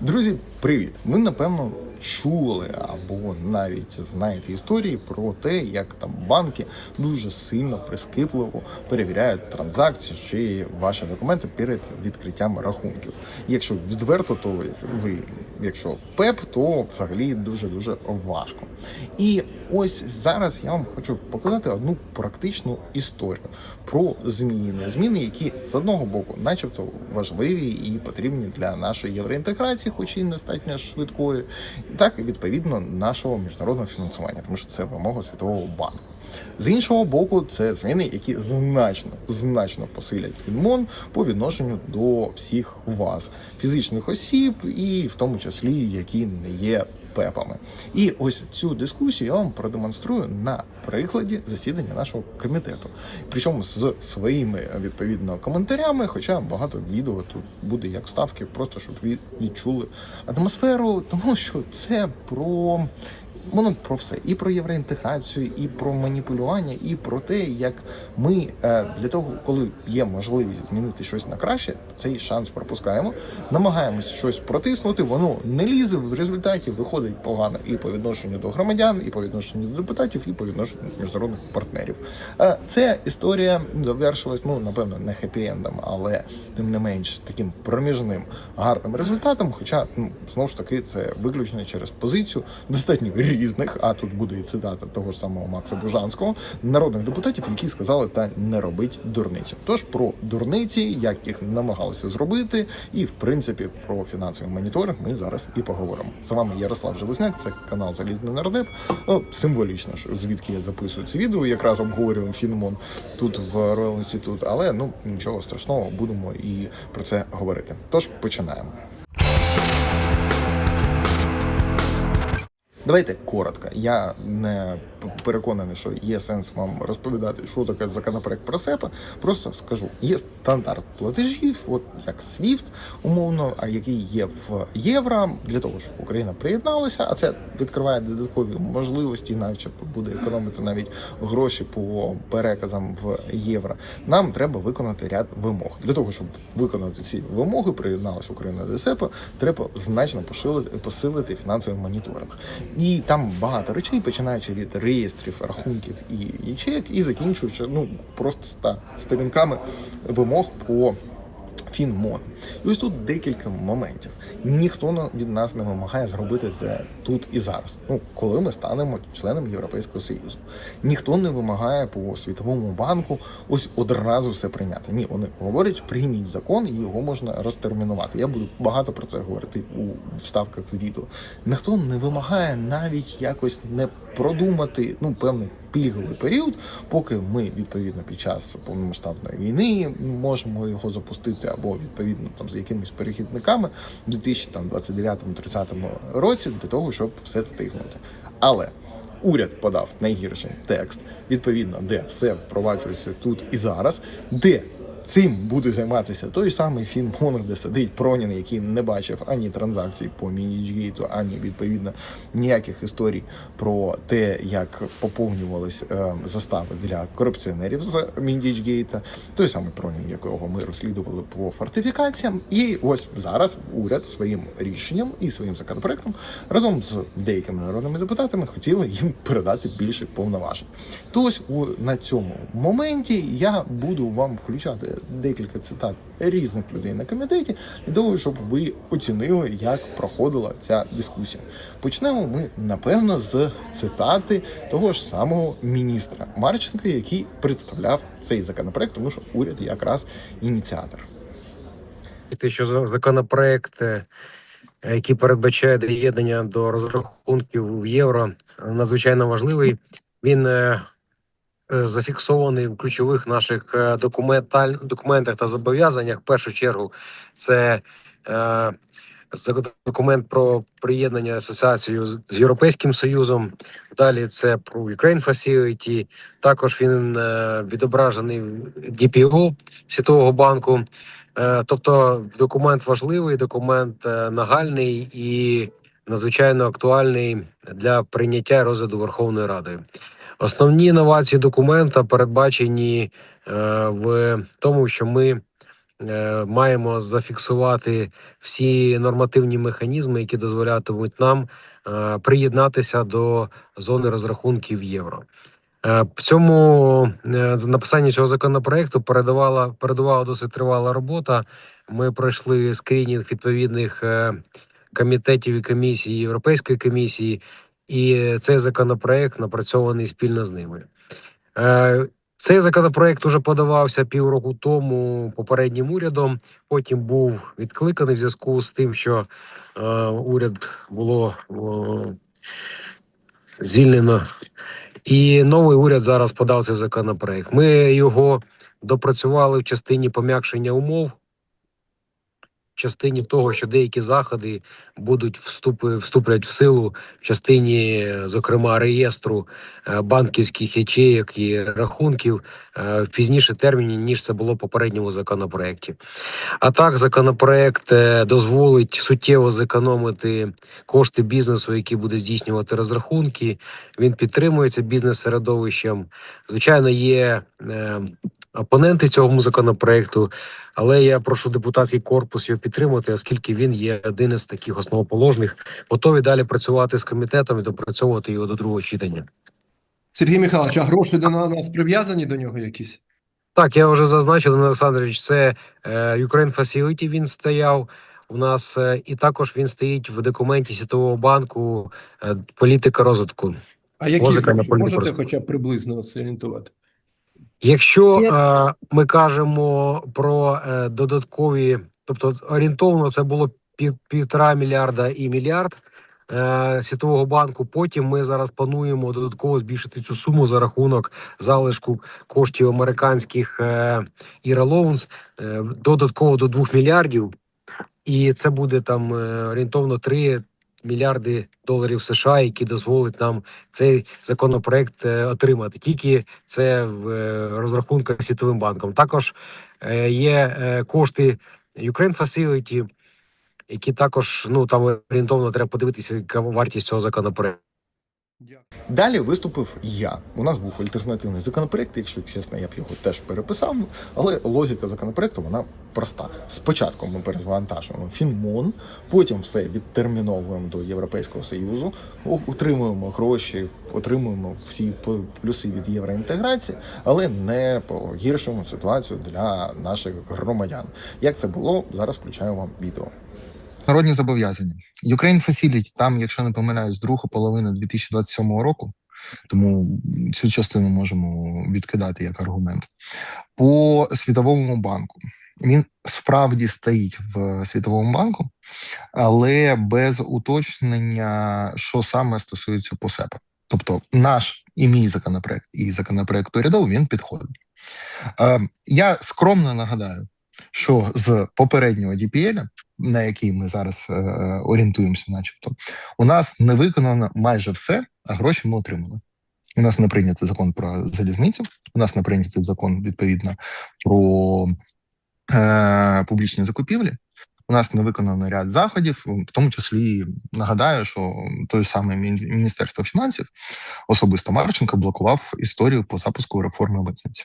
Друзі, привіт! Ви напевно чули або навіть знаєте історії про те, як там банки дуже сильно прискіпливо перевіряють транзакції чи ваші документи перед відкриттям рахунків. Якщо відверто, то ви, якщо ПЕП, то взагалі дуже дуже важко. І ось зараз я вам хочу показати одну практичну історію про зміни. Зміни, які з одного боку, начебто, важливі і потрібні для нашої євроінтеграції, хоч і недостатньо швидкої, так і відповідно нашого міжнародного фінансування, тому що це вимога світового банку. З іншого боку, це зміни, які значно значно посилять Фінмон по відношенню до всіх вас, фізичних осіб, і в тому числі які не є пепами. І ось цю дискусію я вам продемонструю на прикладі засідання нашого комітету. Причому з своїми відповідно коментарями, хоча багато відео тут буде як ставки, просто щоб ви відчули атмосферу, тому що це про. Воно про все і про євроінтеграцію, і про маніпулювання, і про те, як ми е, для того, коли є можливість змінити щось на краще, цей шанс пропускаємо, намагаємось щось протиснути. Воно не лізе в результаті виходить погано і по відношенню до громадян, і по відношенню до депутатів, і по відношенню до міжнародних партнерів. Е, Ця історія завершилась, ну напевно, не хеппі-ендом, але тим не менш таким проміжним гарним результатом. Хоча ну знову ж таки це виключно через позицію достатньо різних. А тут буде і цитата того ж самого Макса Бужанського, народних депутатів, які сказали та не робить дурниці. Тож про дурниці, як їх намагалися зробити, і в принципі про фінансовий моніторинг ми зараз і поговоримо. З вами Ярослав Железняк, це канал Залізний нардеп. Ну, символічно, що звідки я записую це відео, якраз обговорюємо Фінмон тут в Royal Institute, але ну нічого страшного, будемо і про це говорити. Тож починаємо. Давайте коротко. Я не переконаний, що є сенс вам розповідати, що таке законопроект про СЕПА. Просто скажу: є стандарт платежів, от як SWIFT, умовно, а який є в євро, для того, щоб Україна приєдналася, а це відкриває додаткові можливості, начебто буде економити навіть гроші по переказам в євро. Нам треба виконати ряд вимог. Для того, щоб виконати ці вимоги, приєдналася Україна до СЕПА, треба значно посилити фінансовий моніторинг. І там багато речей, починаючи від реєстрів, рахунків і ячеек, і закінчуючи ну просто ста сторінками вимог по. Фінмон. І ось тут декілька моментів. Ніхто від нас не вимагає зробити це тут і зараз. Ну, коли ми станемо членом Європейського Союзу. Ніхто не вимагає по світовому банку ось одразу все прийняти. Ні, вони говорять, прийміть закон, і його можна розтермінувати. Я буду багато про це говорити у вставках з відео. Ніхто не вимагає навіть якось не продумати ну певний пільговий період, поки ми відповідно під час повномасштабної війни можемо його запустити, або відповідно там з якимись перехідниками в 2029-30 році для того, щоб все стигнути. Але уряд подав найгірший текст, відповідно, де все впроваджується тут і зараз, де Цим буде займатися той самий Фінмон, де сидить Пронін, який не бачив ані транзакцій по Мінічгейту, ані відповідно ніяких історій про те, як поповнювались е, застави для корупціонерів з Мінічгейта. Той самий Пронін, якого ми розслідували по фортифікаціям. І ось зараз уряд своїм рішенням і своїм законопроектом разом з деякими народними депутатами хотіли їм передати більше повноважень. То ось у на цьому моменті я буду вам включати декілька цитат різних людей на комітеті для того, щоб ви оцінили, як проходила ця дискусія. Почнемо ми напевно з цитати того ж самого міністра Марченка, який представляв цей законопроект, тому що уряд якраз ініціатор. те, що законопроект, е, який передбачає доєднання до розрахунків в євро, надзвичайно важливий. Він е, зафіксований в ключових наших е, документаль... документах та зобов'язаннях. В першу чергу, це е, документ про приєднання асоціацію з Європейським Союзом. Далі це про Ukraine Facility. Також він е, відображений в DPO Світового банку. Е, Тобто документ важливий, документ е, нагальний і надзвичайно актуальний для прийняття розгляду Верховною Радою. Основні інновації документа передбачені е, в тому, що ми е, маємо зафіксувати всі нормативні механізми, які дозволятимуть нам е, приєднатися до зони розрахунків євро. В цьому написанні цього законопроекту передавала передувала досить тривала робота. Ми пройшли скринінг відповідних комітетів і комісій Європейської комісії, і цей законопроект напрацьований спільно з ними. Е, Цей законопроект уже подавався півроку тому попереднім урядом. Потім був відкликаний в зв'язку з тим, що е, уряд було звільнено. І новий уряд зараз подав цей законопроект. Ми його допрацювали в частині пом'якшення умов, частині того, що деякі заходи будуть вступи, вступлять в силу в частині, зокрема, реєстру е, банківських ячеїк і рахунків е, в пізніше терміні, ніж це було в попередньому законопроекті. А так, законопроект е, дозволить суттєво зекономити кошти бізнесу, який буде здійснювати розрахунки. Він підтримується бізнес-середовищем. Звичайно, є опоненти цього законопроекту, але я прошу депутатський корпус його підтримати, оскільки він є один із таких основоположних. Готові далі працювати з комітетом і допрацьовувати його до другого читання. Сергій Михайлович, а гроші до нас прив'язані до нього якісь? Так, я вже зазначив, Данило Олександрович, це е, Ukraine Facility він стояв у нас, е, і також він стоїть в документі Світового банку е, політика розвитку. А які можете просто. хоча б приблизно зорієнтувати? Якщо е, ми кажемо про е, додаткові, тобто орієнтовно це було пів, півтора мільярда і мільярд е, Світового банку. Потім ми зараз плануємо додатково збільшити цю суму за рахунок залишку коштів американських е, Іра Loans, е, додатково до 2 мільярдів, і це буде там е, орієнтовно 3 мільярди доларів США, які дозволить нам цей законопроект е, отримати. Тільки це в е, розрахунках Світовим банком. Також е, є кошти Ukraine Facility, які також ну там орієнтовно треба подивитися, яка вартість цього законопроекту. Далі виступив я. У нас був альтернативний законопроект. Якщо чесно, я б його теж переписав. Але логіка законопроекту вона проста. Спочатку ми перезвантажуємо Фінмон, потім все відтерміновуємо до Європейського союзу, отримуємо гроші, отримуємо всі плюси від євроінтеграції, але не погіршуємо ситуацію для наших громадян. Як це було зараз? Включаю вам відео. Народні зобов'язання. Ukraine Facility, там, якщо не помиляюсь, друга половина 2027 року, тому цю частину можемо відкидати як аргумент. По Світовому банку. Він справді стоїть в Світовому банку, але без уточнення, що саме стосується ПОСЕПа. Тобто наш і мій законопроект, і законопроект урядовий він підходить. Е, я скромно нагадаю, що з попереднього DPL, на який ми зараз е, орієнтуємося, начебто, у нас не виконано майже все, а гроші ми отримали. У нас не прийнятий закон про залізницю, у нас не прийнятий закон відповідно про е, публічні закупівлі. У нас не виконано ряд заходів, в тому числі нагадаю, що той самий Міністерство фінансів особисто Марченко блокував історію по запуску реформи митниці.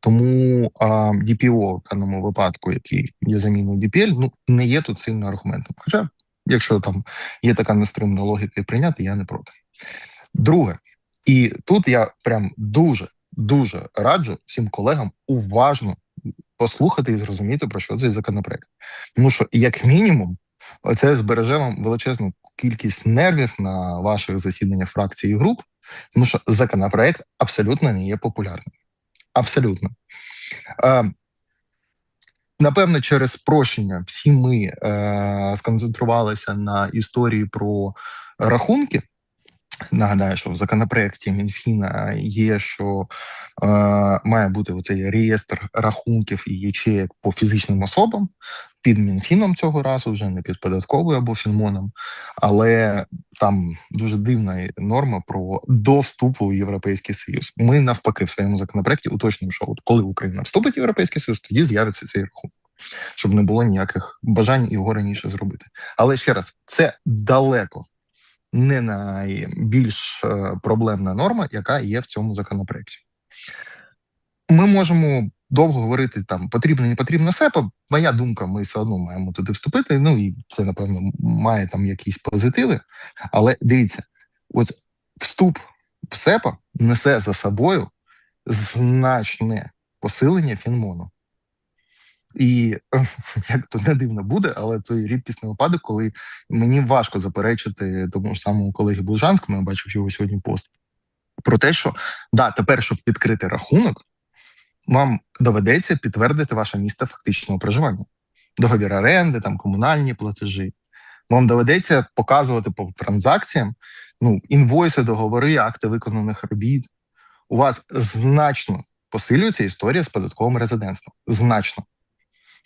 Тому а, DPO в даному випадку, який є заміною DPL, ну не є тут сильним аргументом. Хоча, якщо там є така нестримна логіка і прийняти, я не проти. Друге, і тут я прям дуже дуже раджу всім колегам уважно послухати і зрозуміти про що цей законопроект. Тому що, як мінімум, це збереже вам величезну кількість нервів на ваших засіданнях фракцій і груп, тому що законопроект абсолютно не є популярним. Абсолютно. Напевно, через спрощення всі ми е, сконцентрувалися на історії про рахунки. Нагадаю, що в законопроекті Мінфіна є, що е, має бути оцей реєстр рахунків і ячеїк по фізичним особам під Мінфіном цього разу, вже не під податковою або Фінмоном, але там дуже дивна норма про до вступу в Європейський Союз. Ми навпаки в своєму законопроекті уточнюємо, що от коли Україна вступить в Європейський Союз, тоді з'явиться цей рахунок, щоб не було ніяких бажань його раніше зробити. Але ще раз, це далеко не найбільш е, проблемна норма, яка є в цьому законопроекті. Ми можемо довго говорити там потрібно, не потрібно СЕПа. Моя думка, ми все одно маємо туди вступити. Ну і це напевно має там якісь позитиви. Але дивіться, от вступ в СЕПа несе за собою значне посилення Фінмону. І як то не дивно буде, але той рідкісний випадок, коли мені важко заперечити тому ж самому колеги Бужанському, я бачив його сьогодні пост, про те, що да, тепер, щоб відкрити рахунок, вам доведеться підтвердити ваше місце фактичного проживання. Договір оренди, там комунальні платежі. Вам доведеться показувати по транзакціям ну, інвойси, договори, акти виконаних робіт. У вас значно посилюється історія з податковим резидентством. Значно.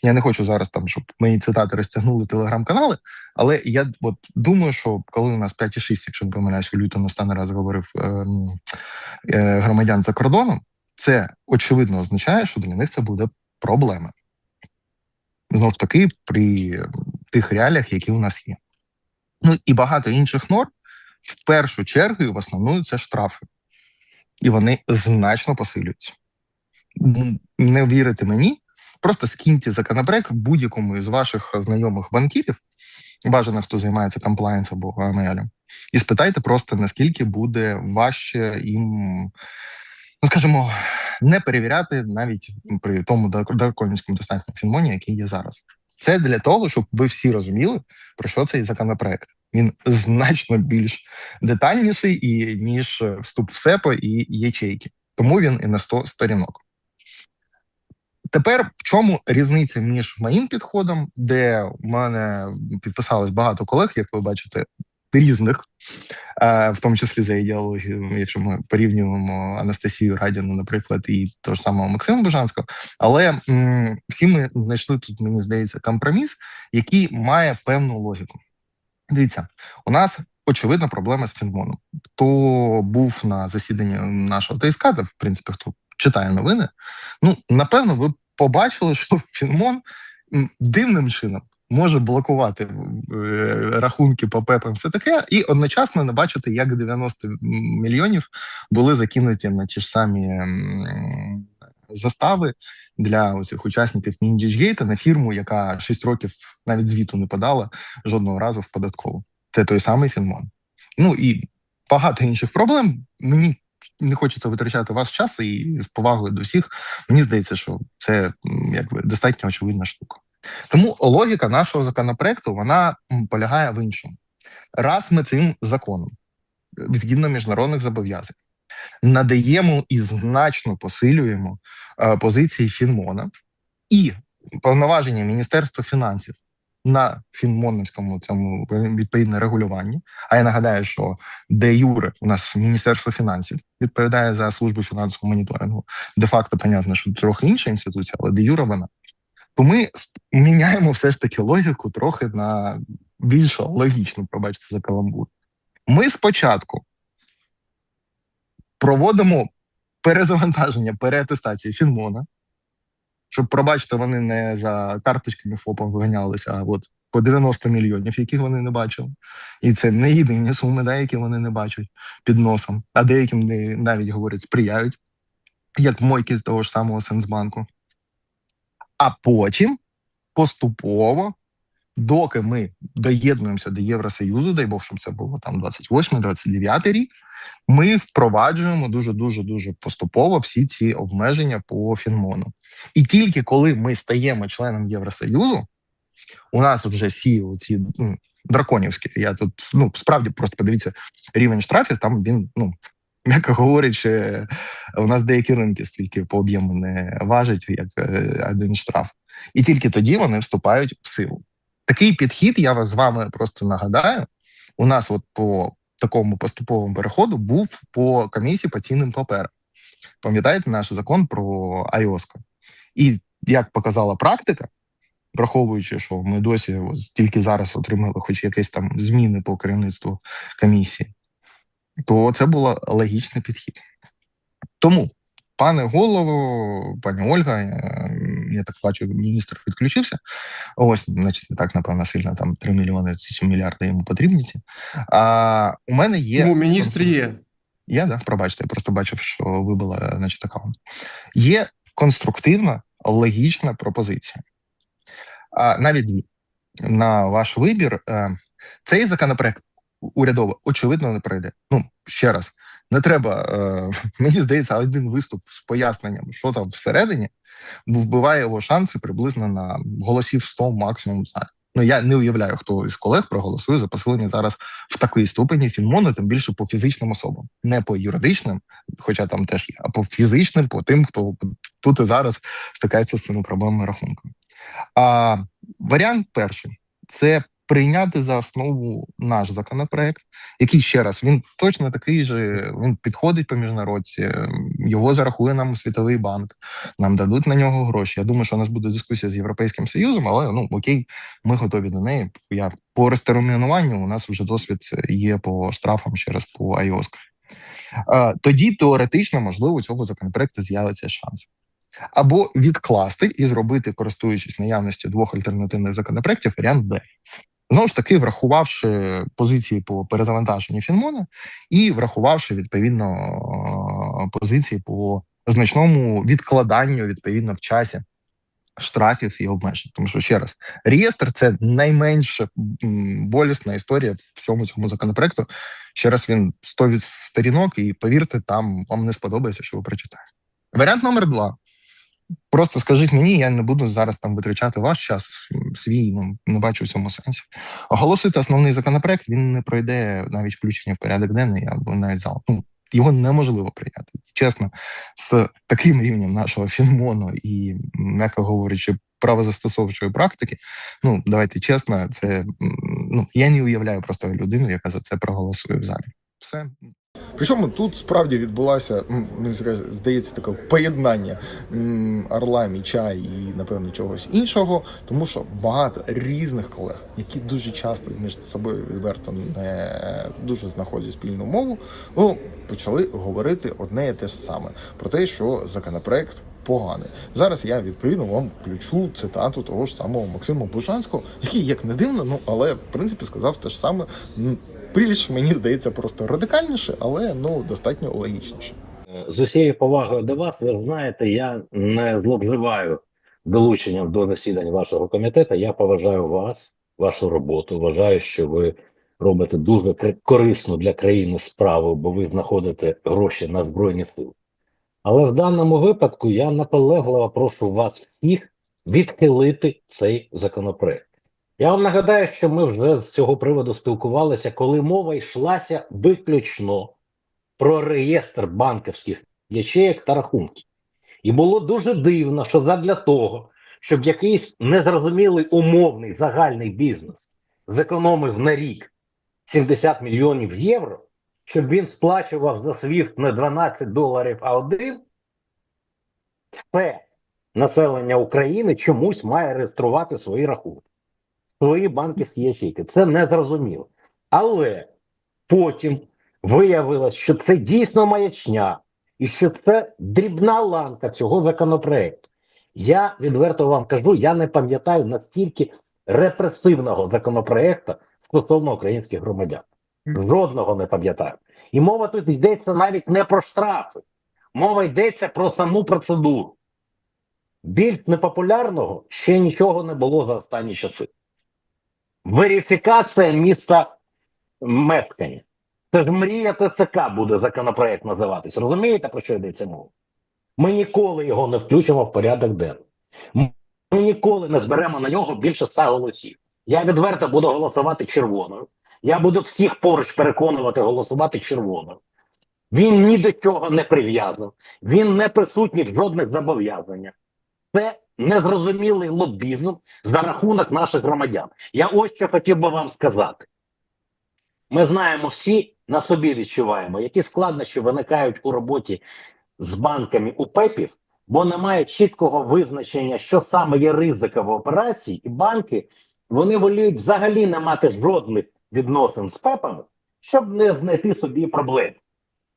Я не хочу зараз там, щоб мої цитати розтягнули телеграм-канали, але я от думаю, що коли у нас 5,6, якщо не помиляюсь, лютому останній раз говорив е, е, громадян за кордоном, це очевидно означає, що для них це буде проблема. Знову ж таки, при тих реаліях, які у нас є. Ну і багато інших норм, в першу чергу, і в основному це штрафи. І вони значно посилюються. Не вірите мені, просто скиньте законопроект будь-якому із ваших знайомих банкірів, бажано, хто займається комплаєнсом або AML, і спитайте просто, наскільки буде важче їм, ну скажімо, не перевіряти навіть при тому драконівському достатньо фінмоні, який є зараз. Це для того, щоб ви всі розуміли, про що цей законопроект. Він значно більш детальніший і ніж вступ в СЕПО і ячейки. Тому він і на 100 сторінок. Тепер в чому різниця між моїм підходом, де в мене підписалось багато колег, як ви бачите, різних, е, в тому числі за ідеологією, якщо ми порівнюємо Анастасію Радіну, наприклад, і того ж самого Максима Бужанського. Але всі ми знайшли тут, мені здається, компроміс, який має певну логіку. Дивіться, у нас очевидна проблема з Фінмоном. Хто був на засіданні нашого ТСК, та в принципі хто читає новини, ну напевно, ви побачили, що Фінмон дивним чином може блокувати е, рахунки по ПЕПам, все таке, і одночасно не бачити, як 90 мільйонів були закинуті на ті ж самі застави для цих учасників Ніндічгейта на фірму, яка 6 років навіть звіту не подала жодного разу в податкову. Це той самий Фінмон. Ну і багато інших проблем. Мені не хочеться витрачати ваш час і з повагою до всіх. Мені здається, що це якби достатньо очевидна штука. Тому логіка нашого законопроекту вона полягає в іншому. Раз ми цим законом, згідно міжнародних зобов'язань, надаємо і значно посилюємо е, позиції Фінмона і повноваження Міністерства фінансів на фінмоновському цьому відповідне регулюванні. А я нагадаю, що де юре у нас Міністерство фінансів відповідає за службу фінансового моніторингу. Де факто, понятно, що трохи інша інституція, але де юре вона. То ми міняємо все ж таки логіку трохи на більш логічну, пробачте за каламбур. Ми спочатку проводимо перезавантаження, переатестації Фінмона, щоб, пробачте, вони не за карточками ФОПом виганялися, а от по 90 мільйонів, яких вони не бачили. І це не єдині суми, да, які вони не бачать під носом, а деяким навіть говорять, сприяють, як мойки з того ж самого Сенсбанку. А потім поступово, доки ми доєднуємося до Євросоюзу, дай Бог, щоб це було там 28-29 рік, ми впроваджуємо дуже дуже дуже поступово всі ці обмеження по Фінмону. І тільки коли ми стаємо членом Євросоюзу, у нас вже всі ці ну, драконівські. Я тут ну справді просто подивіться рівень штрафів. Там він, ну м'яко говорячи, у нас деякі ринки стільки по об'єму не важать, як е, один штраф. І тільки тоді вони вступають в силу. Такий підхід, я вас з вами просто нагадаю. У нас, от по такому поступовому переходу, був по комісії по цінним паперам. Пам'ятаєте наш закон про IOSCO? І як показала практика, враховуючи, що ми досі ось тільки зараз отримали хоч якісь там зміни по керівництву комісії, то це був логічний підхід. Тому, пане голово, пані Ольга, я так бачу, міністр відключився. Ось, значить, не так, напевно, сильно там 3 мільйони чи мільярди йому потрібні. ці. А у мене є. Ну, міністр є. Є, да? Пробачте, я просто бачив, що вибила, значить, аккаунт. Є конструктивна, логічна пропозиція. А навіть дві на ваш вибір. Е, Цей законопроект урядово очевидно не пройде. Ну ще раз, не треба. Е, мені здається, один виступ з поясненням, що там всередині, вбиває його шанси приблизно на голосів 100 максимум залі. Ну я не уявляю, хто із колег проголосує за посилення зараз в такій ступені Фінмону, тим більше по фізичним особам, не по юридичним, хоча там теж є, а по фізичним, по тим, хто тут і зараз стикається з цими проблемами рахунками. А варіант перший це прийняти за основу наш законопроект, який ще раз він точно такий же. Він підходить по міжнародці, його зарахує нам Світовий банк, нам дадуть на нього гроші. Я думаю, що у нас буде дискусія з Європейським Союзом, але ну окей, ми готові до неї. Я по розтермінуванню у нас вже досвід є по штрафам ще раз по. Е, Тоді теоретично можливо цього законопроекту з'явиться шанс. Або відкласти і зробити, користуючись наявністю двох альтернативних законопроєктів, варіант Б. Знову ж таки, врахувавши позиції по перезавантаженню Фінмона і врахувавши відповідно е, позиції по значному відкладанню відповідно в часі штрафів і обмежень. Тому що ще раз, реєстр це найменш болісна історія в всьому цьому законопроекту. Ще раз він 100 від сторінок, і повірте, там вам не сподобається, що ви прочитаєте. Варіант номер два. Просто скажіть мені, я не буду зараз там витрачати ваш час, свій ну не бачу в цьому сенсі. Оголосити основний законопроект, він не пройде навіть включення в порядок денний або навіть зал. Ну його неможливо прийняти. Чесно, з таким рівнем нашого фінмону і, м'яко говорячи, правозастосовчої практики. Ну давайте чесно, це ну я не уявляю просто людину, яка за це проголосує в залі. Все Причому тут справді відбулося, м, мені здається, таке поєднання орла, міча і, напевно, чогось іншого, тому що багато різних колег, які дуже часто між собою відверто не дуже знаходять спільну мову, ну, почали говорити одне і те ж саме про те, що законопроект. Поганий зараз. Я відповідно вам включу цитату того ж самого Максима Бушанського, який як не дивно, ну але в принципі сказав те ж саме. Більш мені здається просто радикальніше, але ну достатньо логічніше. З усією повагою до вас, ви знаєте, я не зловживаю долученням до засідань вашого комітету. Я поважаю вас, вашу роботу. Вважаю, що ви робите дуже корисну для країни справу, бо ви знаходите гроші на збройні сили. Але в даному випадку я наполегливо прошу вас всіх відхилити цей законопроект. Я вам нагадаю, що ми вже з цього приводу спілкувалися, коли мова йшлася виключно про реєстр банківських ячеїк та рахунків. І було дуже дивно, що задля того, щоб якийсь незрозумілий умовний загальний бізнес зекономив на рік 70 мільйонів євро, щоб він сплачував за SWIFT не 12 доларів, а один, все населення України чомусь має реєструвати свої рахунки, свої банківські ячейки. Це незрозуміло. Але потім виявилось, що це дійсно маячня, і що це дрібна ланка цього законопроекту. Я відверто вам кажу, я не пам'ятаю настільки репресивного законопроекту стосовно українських громадян. Жодного не пам'ятаю. І мова тут йдеться навіть не про штрафи, мова йдеться про саму процедуру. Більш непопулярного ще нічого не було за останні часи. Верифікація міста мешкання. Це ж мрія ТЦК буде законопроект називатись. Розумієте, про що йдеться мова? Ми ніколи його не включимо в порядок денний. Ми ніколи не зберемо на нього більше ста голосів. Я відверто буду голосувати червоною. Я буду всіх поруч переконувати голосувати червоною. Він ні до чого не прив'язаний, він не присутній в жодних зобов'язаннях. Це незрозумілий лобізм за рахунок наших громадян. Я ось що хотів би вам сказати. Ми знаємо всі, на собі відчуваємо, які складнощі виникають у роботі з банками у ПЕПів, бо немає чіткого визначення, що саме є ризикова операції, і банки вони воліють взагалі не мати жодних відносин з ПЕПами, щоб не знайти собі проблем.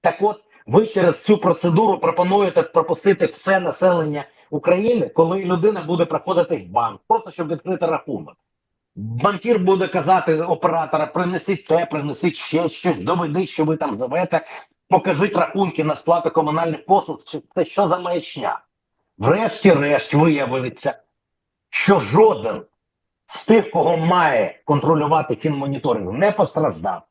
Так от, ви через цю процедуру пропонуєте пропустити все населення України, коли людина буде приходити в банк, просто щоб відкрити рахунок. Банкір буде казати оператора: принесіть те, принесіть ще щось, доведіть, що ви там живете, покажіть рахунки на сплату комунальних послуг. Це що за маячня? врешті-решт виявиться, що жоден з тих, кого має контролювати фінмоніторинг, не постраждав.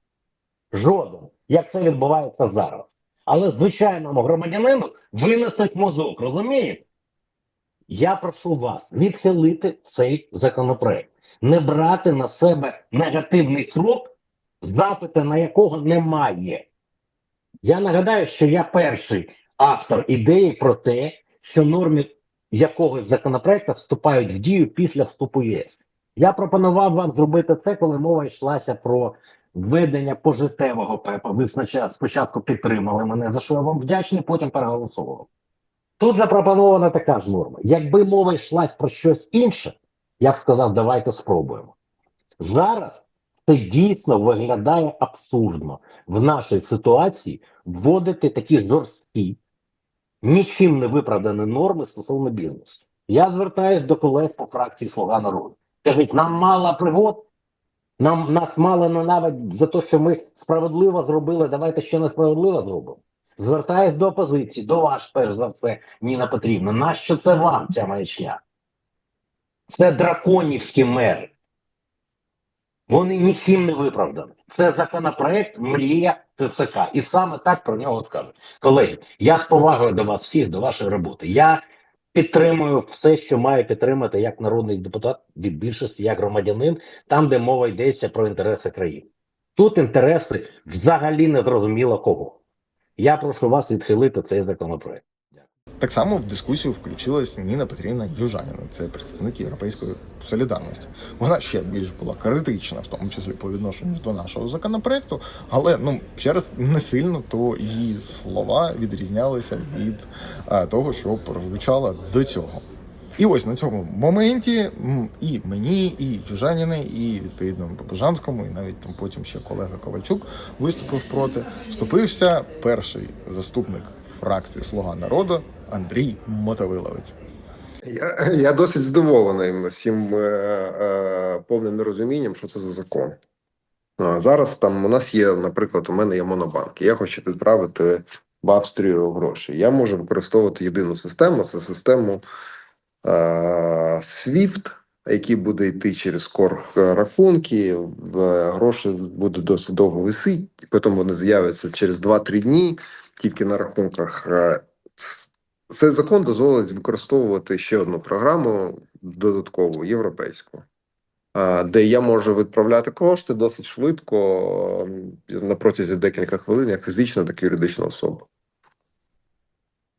Жоден, як це відбувається зараз. Але звичайному громадянину винесуть мозок, розумієте? Я прошу вас відхилити цей законопроект, не брати на себе негативний крок, запити на якого немає. Я нагадаю, що я перший автор ідеї про те, що норми якогось законопроекту вступають в дію після вступу ЄС. Я пропонував вам зробити це, коли мова йшлася про введення пожиттєвого ПЕПа. Ви спочатку- підтримали мене, за що я вам вдячний, потім переголосував. Тут запропонована така ж норма. Якби мова йшлась про щось інше, я б сказав, давайте спробуємо. Зараз це дійсно виглядає абсурдно в нашій ситуації вводити такі жорсткі, нічим не виправдані норми стосовно бізнесу. Я звертаюсь до колег по фракції Слуга народу. Кажуть, нам мало пригод, нам нас мало ненавидять за те, що ми справедливо зробили. Давайте ще несправедливо зробимо. Звертаюсь до опозиції, до вас, перш за все, Ніна Петрівна. Нащо це вам ця маячня? Це драконівські мери. Вони нічим не виправдані. Це законопроект мрія ТЦК. І саме так про нього скажуть. Колеги, я з повагою до вас всіх, до вашої роботи. Я підтримую все, що має підтримати як народний депутат від більшості, як громадянин, там, де мова йдеться про інтереси країни. Тут інтереси взагалі не зрозуміло кого. Я прошу вас відхилити цей законопроект. Так само в дискусію включилась Ніна Петрівна Южаніна, це представник Європейської солідарності. Вона ще більш була критична, в тому числі по відношенню до нашого законопроекту, але ну ще раз не сильно, то її слова відрізнялися від а, того, що прозвучало до цього. І ось на цьому моменті і мені, і Южаніни, і відповідно Побожанському, і навіть там потім ще колега Ковальчук виступив проти. Вступився перший заступник фракції Слуга народу Андрій Мотовиловець. Я, я досить здивований всім е, е, повним нерозумінням, що це за закон. А, зараз там у нас є, наприклад, у мене є монобанк. Я хочу відправити в Австрію гроші. Я можу використовувати єдину систему, це систему SWIFT, який буде йти через корг рахунки, гроші будуть досить довго висіти, потім вони з'являться через 2-3 дні тільки на рахунках. Цей закон дозволить використовувати ще одну програму додаткову європейську, де я можу відправляти кошти досить швидко на протязі декілька хвилин, як фізична, так і юридична особа.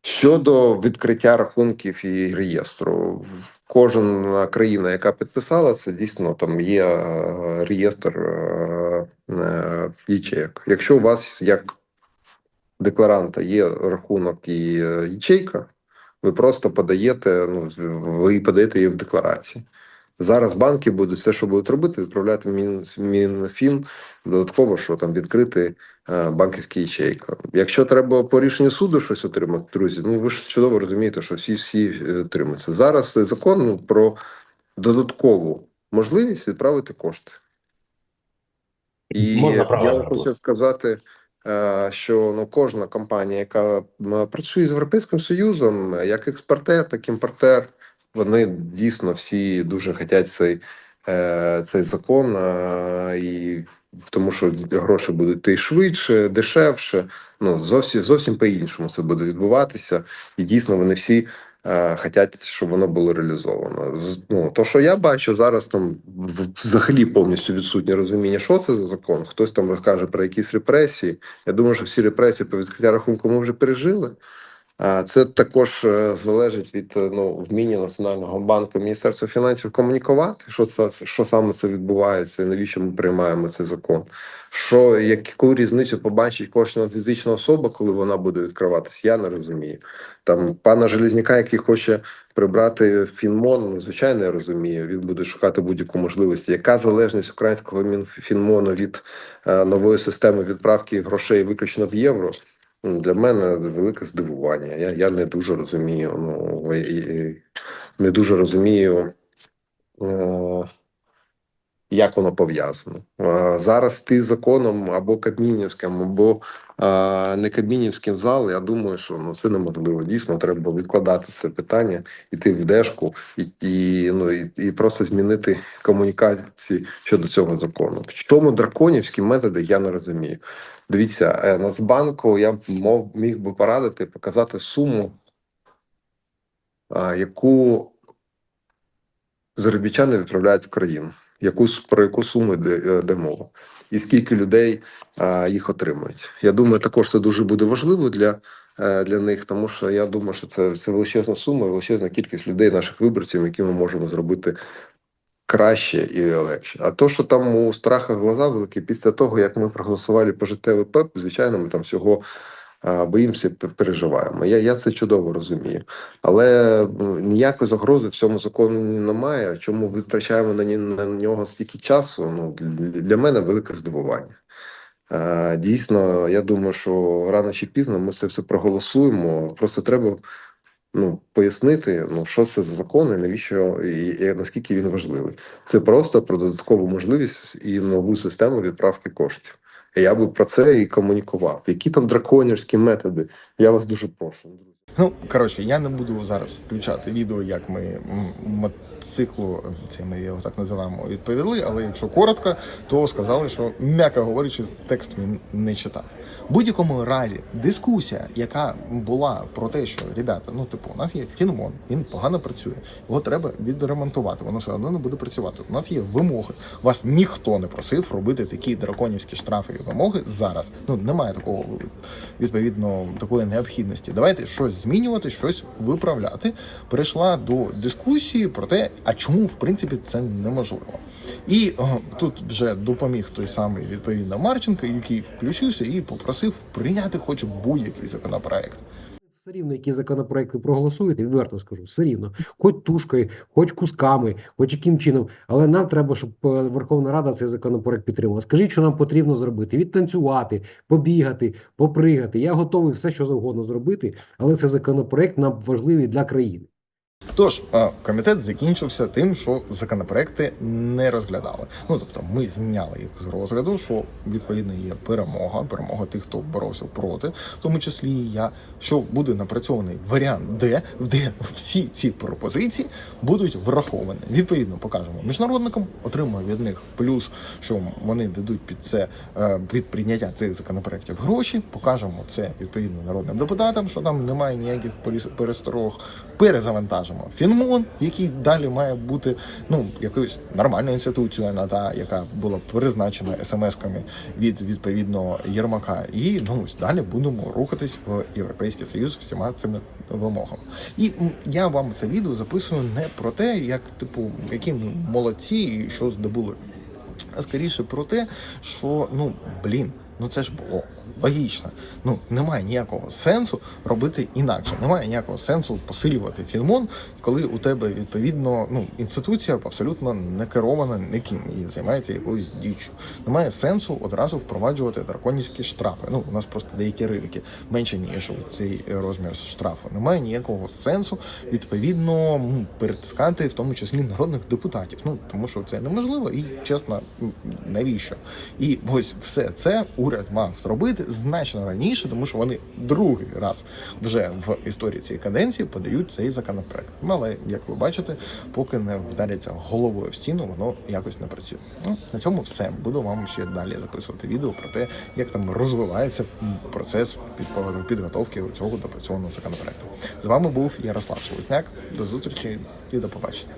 Щодо відкриття рахунків і реєстру, кожна країна, яка підписала це, дійсно там є е, реєстр е, е, ячеек. Якщо у вас як декларанта є рахунок і ячейка, ви просто подаєте, ну, ви подаєте її в декларації. Зараз банки будуть все, що будуть робити, відправляти Мін, Мінфін додатково, що там відкрити е, банківські ячейка. Якщо треба по рішенню суду щось отримати, друзі, ну ви ж чудово розумієте, що всі всі е, отримуються. Зараз закон ну, про додаткову можливість відправити кошти. І Можна я хочу сказати, е, що ну, кожна компанія, яка працює з Європейським Союзом, е, як експортер, так і імпортер, вони дійсно всі дуже хочуть цей, е, цей закон, е, і тому що гроші будуть йти швидше, дешевше. Ну зовсім зовсім по-іншому це буде відбуватися, і дійсно вони всі е, хочуть, щоб воно було реалізовано. Ну то, що я бачу зараз, там взагалі повністю відсутнє розуміння, що це за закон. Хтось там розкаже про якісь репресії. Я думаю, що всі репресії по відкриття рахунку ми вже пережили. Це також е, залежить від е, ну, вміння Національного банку Міністерства фінансів комунікувати, що це що саме це відбувається, і навіщо ми приймаємо цей закон. Що яку різницю побачить кожна фізична особа, коли вона буде відкриватися, я не розумію. Там пана Железняка, який хоче прибрати Фінмон, ну, звичайно, я розумію. Він буде шукати будь-яку можливість. Яка залежність українського Мінф- Фінмону від е, нової системи відправки грошей виключно в євро? Ну, Для мене велике здивування. Я, я не дуже розумію. Ну, і, і- не дуже розумію. Е, як воно пов'язано. Зараз ти законом або Кабмінівським, або не Кабмінівським зал, я думаю, що ну це неможливо. Дійсно, треба відкладати це питання, іти в дешку і, і, ну, і, і просто змінити комунікації щодо цього закону. В чому драконівські методи, я не розумію. Дивіться, е, Нацбанку я мов міг би порадити показати суму, яку заробітчани відправляють в країну. Яку про яку суму йде, е, йде мова, і скільки людей а, їх отримують. Я думаю, також це дуже буде важливо для, е, для них, тому що я думаю, що це, це величезна сума, величезна кількість людей, наших виборців, які ми можемо зробити краще і легше. А то, що там у страха глаза великі, після того як ми проголосували пожиттєвий ПЕП, звичайно, ми там всього боїмося, переживаємо. Я, я це чудово розумію. Але ніякої загрози в цьому законі немає. Чому витрачаємо на, на нього стільки часу? Ну для- мене велике здивування. Дійсно, я думаю, що рано чи пізно ми це все проголосуємо. Просто треба ну, пояснити, ну що це за закон і навіщо і, і наскільки він важливий. Це просто про додаткову можливість і нову систему відправки коштів. Я би про це і комунікував. Які там драконівські методи? Я вас дуже прошу. Ну, коротше, я не буду зараз включати відео, як ми м, мотоциклу, це ми його так називаємо, відповіли. Але якщо коротко, то сказали, що м'яко говорячи, текст він не читав. В будь-якому разі дискусія, яка була про те, що ребята, ну типу, у нас є фінмон, він погано працює, його треба відремонтувати. Воно все одно не буде працювати. У нас є вимоги. Вас ніхто не просив робити такі драконівські штрафи і вимоги зараз. Ну немає такого відповідно такої необхідності. Давайте щось змінювати, щось виправляти. Перейшла до дискусії про те, а чому в принципі це неможливо. І о, тут вже допоміг той самий відповідно Марченко, який включився і попросив прийняти хоч будь-який законопроект. Все рівно, які законопроекти проголосуєте, відверто скажу, все рівно, хоч тушкою, хоч кусками, хоч яким чином. Але нам треба, щоб е, Верховна Рада цей законопроект підтримала. Скажіть, що нам потрібно зробити: відтанцювати, побігати, попригати. Я готовий все, що завгодно зробити, але цей законопроект нам важливий для країни. Тож комітет закінчився тим, що законопроекти не розглядали. Ну тобто, ми зняли їх з розгляду, що відповідно є перемога, перемога тих, хто боровся проти, в тому числі і я, що буде напрацьований варіант, де де всі ці пропозиції будуть враховані. Відповідно, покажемо міжнародникам, отримуємо від них плюс, що вони дадуть під це е, під прийняття цих законопроектів гроші. Покажемо це відповідно народним депутатам, що там немає ніяких пересторог. Перезавантажимо Фінмон, який далі має бути ну якоюсь нормальною інституцією, а не та яка була призначена смс-ками від відповідного Єрмака. І ну ось далі будемо рухатись в європейський союз всіма цими вимогами. І я вам це відео записую не про те, як типу, які ми молодці і що здобули. А скоріше про те, що ну блін, ну це ж було логічно. Ну немає ніякого сенсу робити інакше. Немає ніякого сенсу посилювати фінмон, коли у тебе відповідно ну інституція абсолютно не керована ніким і займається якоюсь діччю. Немає сенсу одразу впроваджувати драконівські штрафи. Ну у нас просто деякі ринки менше ніж у цей розмір штрафу. Немає ніякого сенсу відповідно перетискати в тому числі народних депутатів. Ну тому що це неможливо і чесно, навіщо? І ось все це уряд мав зробити значно раніше, тому що вони другий раз вже в історії цієї каденції подають цей законопроект. Ну, Але як ви бачите, поки не вдаряться головою в стіну, воно якось не працює. Ну на цьому все. Буду вам ще далі записувати відео про те, як там розвивається процес підготовки цього допрацьованого законопроекту. З вами був Ярослав Шелесняк. До зустрічі і до побачення.